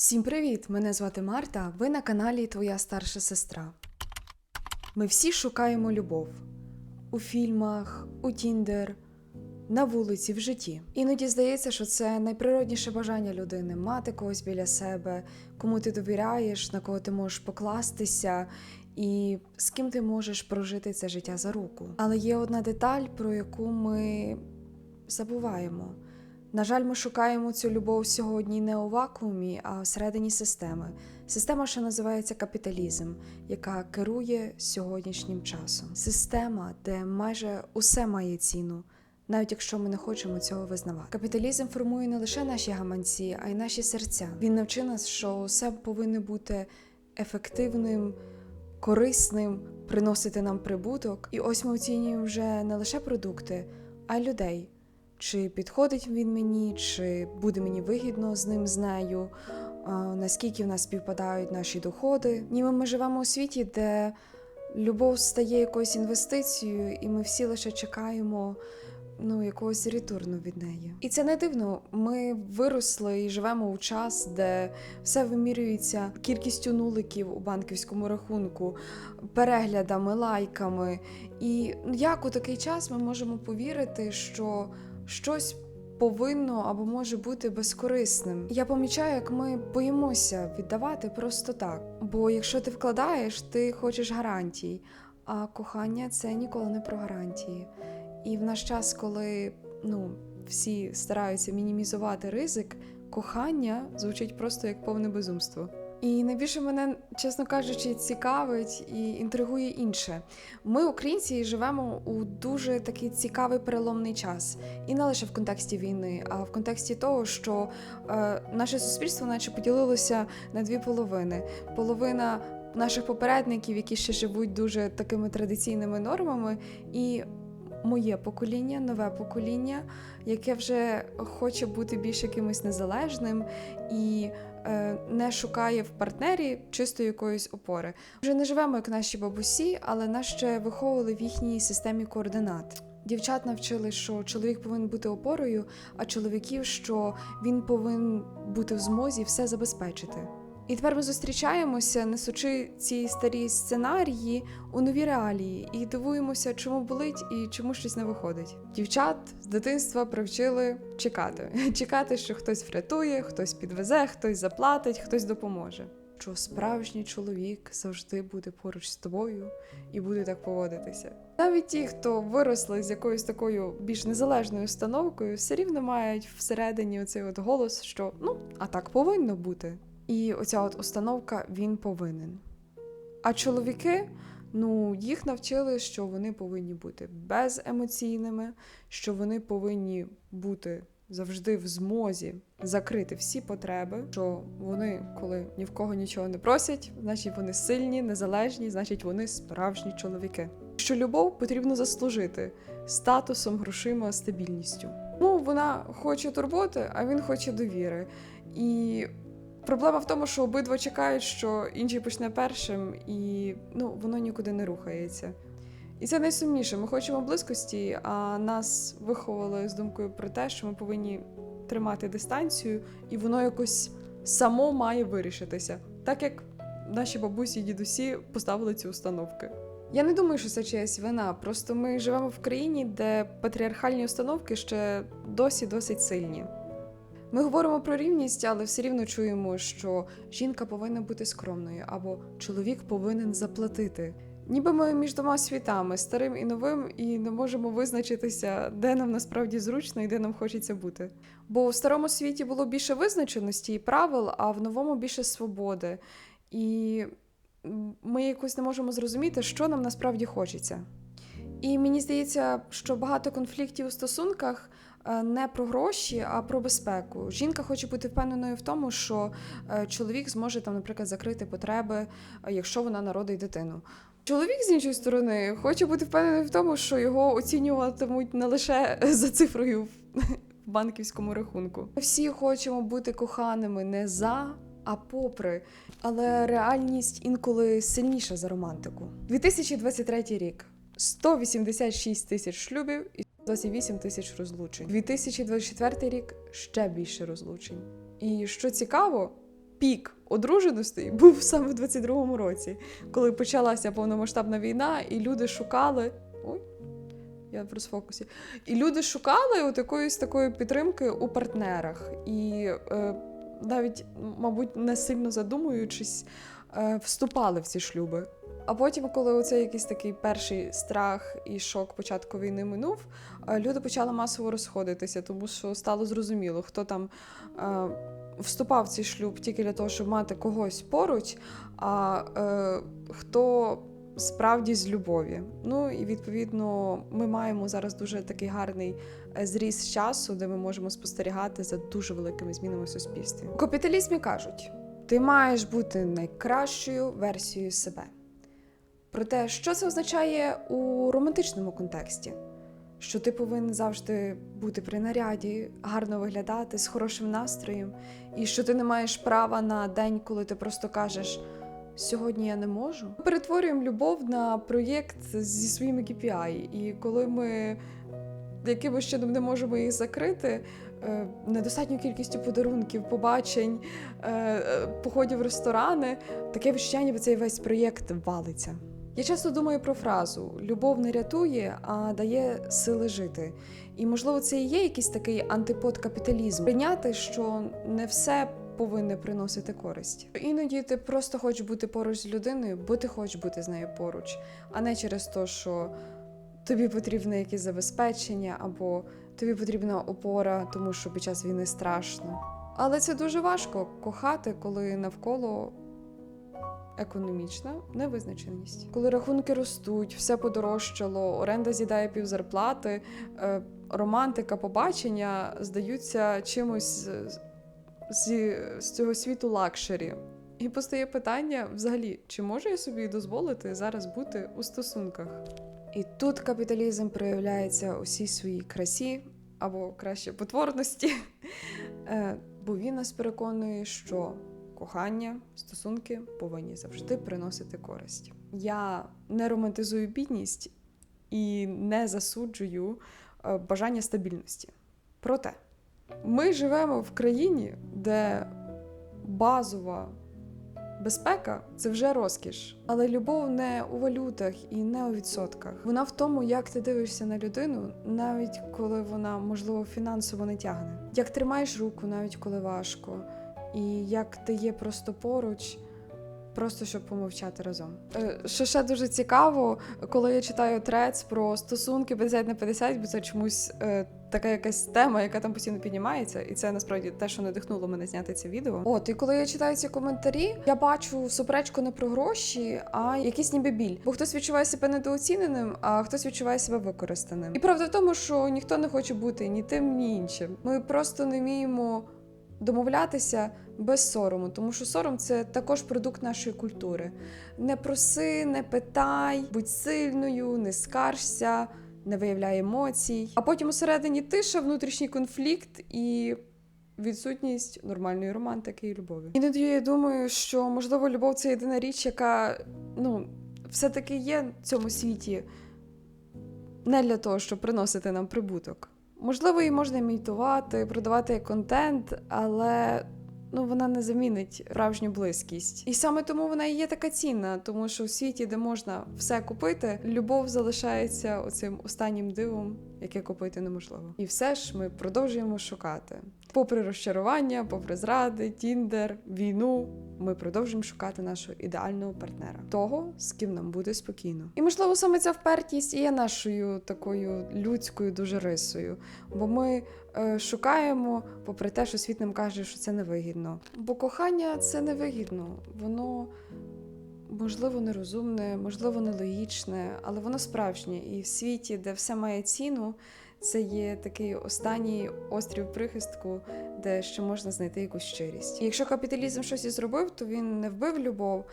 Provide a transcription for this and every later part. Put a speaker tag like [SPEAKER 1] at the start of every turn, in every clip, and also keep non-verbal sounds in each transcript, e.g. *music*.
[SPEAKER 1] Всім привіт! Мене звати Марта. Ви на каналі Твоя старша сестра. Ми всі шукаємо любов у фільмах, у Тіндер, на вулиці, в житті. Іноді здається, що це найприродніше бажання людини мати когось біля себе, кому ти довіряєш, на кого ти можеш покластися. І з ким ти можеш прожити це життя за руку. Але є одна деталь, про яку ми забуваємо. На жаль, ми шукаємо цю любов сьогодні не у вакуумі, а всередині системи. Система, що називається капіталізм, яка керує сьогоднішнім часом. Система, де майже усе має ціну, навіть якщо ми не хочемо цього визнавати. Капіталізм формує не лише наші гаманці, а й наші серця. Він навчив нас, що усе повинно бути ефективним, корисним, приносити нам прибуток. І ось ми оцінюємо вже не лише продукти, а й людей. Чи підходить він мені, чи буде мені вигідно з ним, з нею, наскільки в нас співпадають наші доходи. Ніби ми живемо у світі, де любов стає якоюсь інвестицією, і ми всі лише чекаємо ну, якогось ретурну від неї. І це не дивно. Ми виросли і живемо у час, де все вимірюється кількістю нуликів у банківському рахунку, переглядами, лайками. І як у такий час ми можемо повірити, що щось повинно або може бути безкорисним. Я помічаю, як ми боїмося віддавати просто так. Бо якщо ти вкладаєш, ти хочеш гарантій, а кохання це ніколи не про гарантії. І в наш час, коли ну, всі стараються мінімізувати ризик, кохання звучить просто як повне безумство. І найбільше мене, чесно кажучи, цікавить і інтригує інше. Ми, українці, живемо у дуже такий цікавий переломний час, і не лише в контексті війни, а в контексті того, що е, наше суспільство, наче поділилося на дві половини: половина наших попередників, які ще живуть дуже такими традиційними нормами, і моє покоління, нове покоління, яке вже хоче бути більш якимось незалежним. І не шукає в партнері чисто якоїсь опори. Вже не живемо як наші бабусі, але нас ще виховували в їхній системі координат. Дівчат навчили, що чоловік повинен бути опорою, а чоловіків, що він повинен бути в змозі все забезпечити. І тепер ми зустрічаємося, несучи ці старі сценарії у нові реалії, і дивуємося, чому болить і чому щось не виходить. Дівчат з дитинства привчили чекати, *laughs* чекати, що хтось врятує, хтось підвезе, хтось заплатить, хтось допоможе. Що справжній чоловік завжди буде поруч з тобою і буде так поводитися. Навіть ті, хто виросли з якоюсь такою більш незалежною установкою, все рівно мають всередині оцей от голос, що ну а так повинно бути. І оця от установка він повинен. А чоловіки, ну, їх навчили, що вони повинні бути беземоційними, що вони повинні бути завжди в змозі закрити всі потреби, що вони, коли ні в кого нічого не просять, значить вони сильні, незалежні, значить вони справжні чоловіки. Що любов потрібно заслужити статусом, грошима, стабільністю. Ну, вона хоче турботи, а він хоче довіри. І Проблема в тому, що обидва чекають, що інший почне першим, і ну, воно нікуди не рухається. І це найсумніше. Ми хочемо близькості, а нас виховували з думкою про те, що ми повинні тримати дистанцію, і воно якось само має вирішитися, так як наші бабусі і дідусі поставили ці установки. Я не думаю, що це чиясь вина. Просто ми живемо в країні, де патріархальні установки ще досі досить сильні. Ми говоримо про рівність, але все рівно чуємо, що жінка повинна бути скромною або чоловік повинен заплатити. Ніби ми між двома світами, старим і новим, і не можемо визначитися, де нам насправді зручно і де нам хочеться бути. Бо в старому світі було більше визначеності і правил, а в новому більше свободи. І ми якось не можемо зрозуміти, що нам насправді хочеться. І мені здається, що багато конфліктів у стосунках не про гроші, а про безпеку. Жінка хоче бути впевненою в тому, що е, чоловік зможе там, наприклад, закрити потреби, е, якщо вона народить дитину. Чоловік з іншої сторони хоче бути впевнений в тому, що його оцінюватимуть не лише за цифрою в банківському рахунку. Всі хочемо бути коханими не за. А попри, але реальність інколи сильніша за романтику. 2023 рік 186 тисяч шлюбів і 28 тисяч розлучень. 2024 рік ще більше розлучень. І що цікаво, пік одруженостей був саме в 22-му році, коли почалася повномасштабна війна, і люди шукали. Я в розфокусі. І люди шукали от якоїсь такої підтримки у партнерах. І е, навіть, мабуть, не сильно задумуючись, е, вступали в ці шлюби. А потім, коли оцей якийсь такий перший страх і шок початку війни минув, е, люди почали масово розходитися, тому що стало зрозуміло, хто там е, вступав в цей шлюб тільки для того, щоб мати когось поруч, а е, хто справді з любові. Ну і відповідно ми маємо зараз дуже такий гарний е, зріз часу, де ми можемо спостерігати за дуже великими змінами в суспільстві. У капіталізмі кажуть: ти маєш бути найкращою версією себе. Проте, що це означає у романтичному контексті? Що ти повинен завжди бути при наряді, гарно виглядати з хорошим настроєм, і що ти не маєш права на день, коли ти просто кажеш сьогодні я не можу. Ми перетворюємо любов на проєкт зі своїми KPI, і коли ми якимось чином не можемо їх закрити. е, Недостатньою кількістю подарунків, побачень, е, е, походів в ресторани, таке відчуття, ніби цей весь проєкт валиться. Я часто думаю про фразу Любов не рятує, а дає сили жити. І можливо, це і є якийсь такий антипод капіталізму. Прийняти, що не все повинне приносити користь. Іноді ти просто хочеш бути поруч з людиною, бо ти хочеш бути з нею поруч, а не через те, що тобі потрібне якесь забезпечення або тобі потрібна опора, тому що під час війни страшно. Але це дуже важко кохати, коли навколо економічна невизначеність. Коли рахунки ростуть, все подорожчало, оренда з'їдає півзарплати, е, романтика, побачення здаються чимось з, зі, з цього світу лакшері. І постає питання: взагалі, чи можу я собі дозволити зараз бути у стосунках? І тут капіталізм проявляється у всій своїй красі або краще потворності, Е, бо він нас переконує, що кохання, стосунки повинні завжди приносити користь. Я не романтизую бідність і не засуджую е, бажання стабільності. Проте ми живемо в країні, де базова безпека це вже розкіш. Але любов не у валютах і не у відсотках. Вона в тому, як ти дивишся на людину, навіть коли вона, можливо, фінансово не тягне. Як тримаєш руку, навіть коли важко, і як ти є просто поруч. Просто щоб помовчати разом. Е, Що ще дуже цікаво, коли я читаю трец про стосунки 50 на 50, бо це чомусь е, така якась тема, яка там постійно піднімається, і це насправді те, що надихнуло мене зняти це відео. От і коли я читаю ці коментарі, я бачу суперечку не про гроші, а якийсь ніби біль. Бо хтось відчуває себе недооціненим, а хтось відчуває себе використаним. І правда в тому, що ніхто не хоче бути ні тим, ні іншим. Ми просто не вміємо домовлятися без сорому, тому що сором це також продукт нашої культури. Не проси, не питай, будь сильною, не скаржся, не виявляй емоцій. А потім усередині тиша, внутрішній конфлікт і. Відсутність нормальної романтики і любові. Іноді я думаю, що можливо любов це єдина річ, яка ну все-таки є в цьому світі не для того, щоб приносити нам прибуток. Можливо, її можна імітувати, продавати як контент, але ну вона не замінить справжню близькість. І саме тому вона і є така цінна, тому що у світі, де можна все купити, любов залишається оцим останнім дивом, яке купити неможливо. І все ж ми продовжуємо шукати. Попри розчарування, попри зради, тіндер, війну, ми продовжуємо шукати нашого ідеального партнера, того, з ким нам буде спокійно. І можливо, саме ця впертість і є нашою такою людською дуже рисою, бо ми е, шукаємо, попри те, що світ нам каже, що це невигідно. Бо кохання це невигідно, воно. Можливо, нерозумне, можливо, нелогічне, але воно справжнє. І в світі, де все має ціну, це є такий останній острів прихистку, де ще можна знайти якусь щирість. І якщо капіталізм щось і зробив, то він не вбив любов,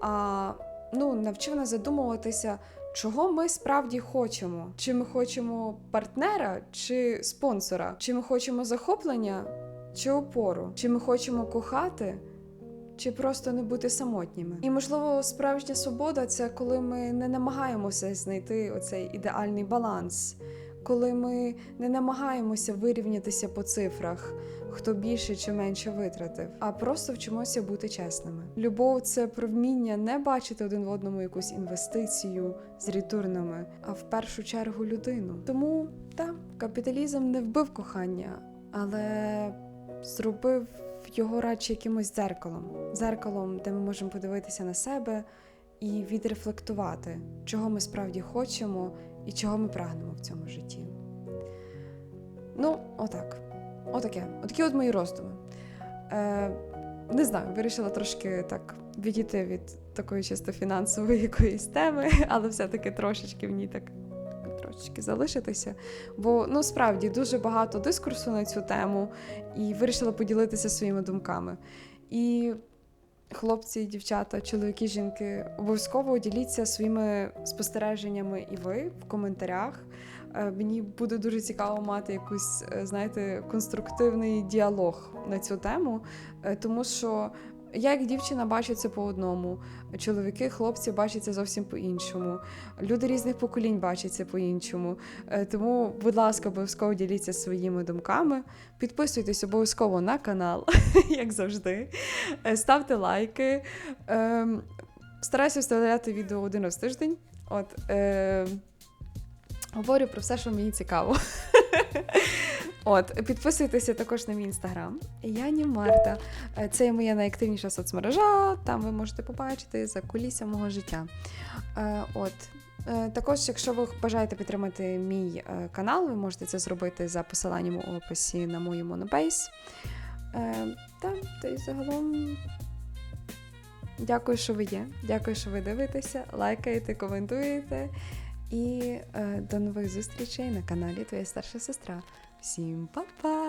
[SPEAKER 1] а ну, навчив нас задумуватися, чого ми справді хочемо. Чи ми хочемо партнера чи спонсора? Чи ми хочемо захоплення чи опору? Чи ми хочемо кохати? Чи просто не бути самотніми? І можливо, справжня свобода це коли ми не намагаємося знайти оцей ідеальний баланс, коли ми не намагаємося вирівнятися по цифрах. хто більше чи менше витратив, а просто вчимося бути чесними. Любов це про вміння не бачити один в одному якусь інвестицію з рітурнами, а в першу чергу людину. Тому так, капіталізм не вбив кохання, але зробив його радше якимось дзеркалом, дзеркалом, де ми можемо подивитися на себе і відрефлектувати, чого ми справді хочемо і чого ми прагнемо в цьому житті. Ну, отак. Отаке. Отакі от мої роздуми. Е, не знаю, вирішила трошки так відійти від такої чисто фінансової *laughs* якоїсь теми, але все-таки трошечки в ній так трошечки залишитися. Бо ну справді дуже багато дискурсу на цю тему, і вирішила поділитися своїми думками. І хлопці, дівчата, чоловіки, жінки, обов'язково діліться своїми спостереженнями і ви в коментарях. Е, Мені буде дуже цікаво мати якийсь, е, знаєте, конструктивний діалог на цю тему, е, тому що я як дівчина бачу це по одному, чоловіки, хлопці бачать це зовсім по-іншому. Люди різних поколінь бачать це по-іншому. Е, Тому, будь ласка, обов'язково діліться своїми думками. Підписуйтесь обов'язково на канал, *laughs* як завжди. Е, Ставте лайки. Ем, Стараюся вставляти відео один раз в тиждень. От, е, говорю про все, що мені цікаво. *laughs* От, підписуйтеся також на мій інстаграм. Яні Марта. Е, Це моя найактивніша соцмережа. Там ви можете побачити за кулісся мого життя. Е, От. Е, Також, якщо ви бажаєте підтримати мій канал, ви можете це зробити за посиланням у описі на мою монобейс. Та, та й загалом. Дякую, що ви є. Дякую, що ви дивитеся, лайкаєте, коментуєте. І е, до нових зустрічей на каналі Твоя старша сестра. Всім па-па!